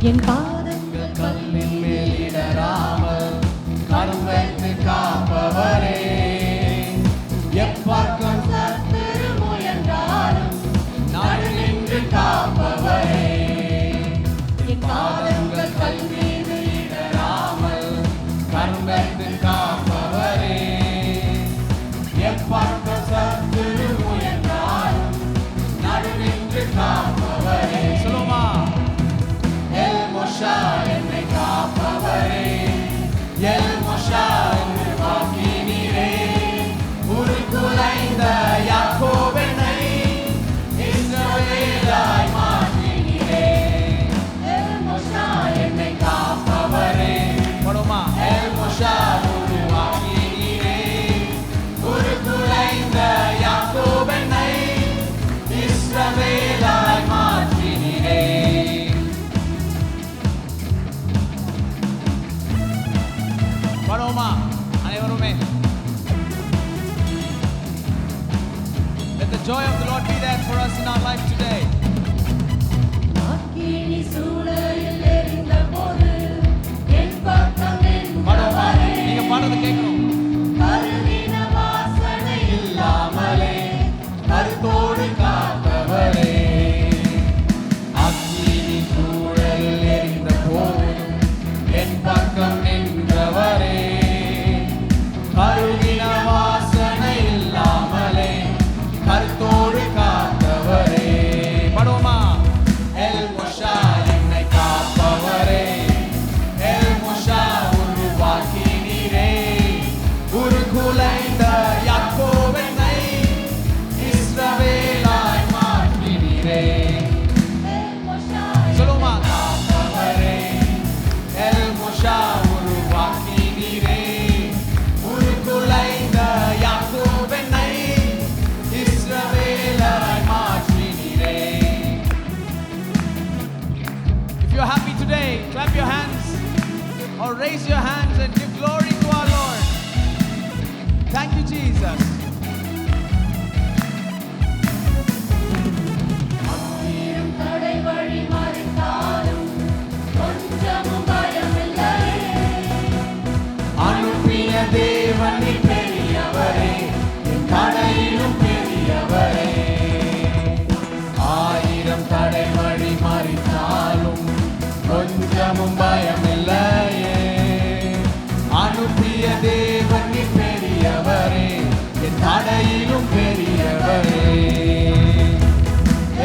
என் பாதங்கள் கல்லில் மேலிடராமல் கரம் வைத்து காப்பவரே. எப்பாக்கம் சத்து முயன்றாலும் நாடு நின்று காப்பவரே. என் பாதங்கள் கல் மீது இடராமல் கரம் வைத்து காப்பவரே. எப்பாக்கம் Let the joy of the Lord be there for us in our life today.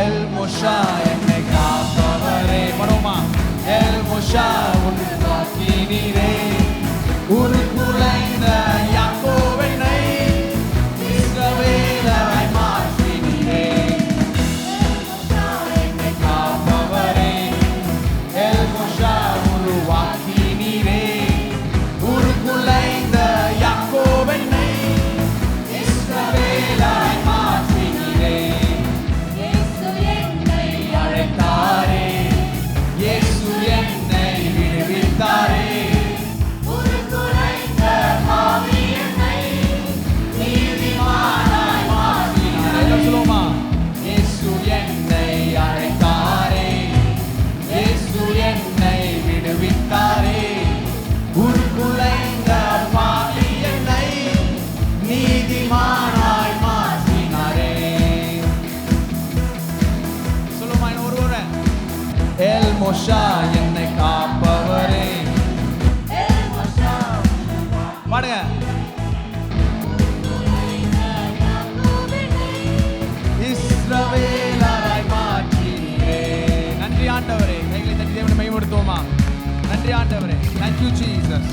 El Moshe, el Moshe, el Moshe, மோஷா என்னை காப்பவரே. பாடுங்க. இஸ்ரவேலாய் மாற்றினீரே நன்றி ஆண்டவரே. கைகளை தட்டி தேவனை மையப்படுத்துவோமா நன்றி ஆண்டவரே. Thank you Jesus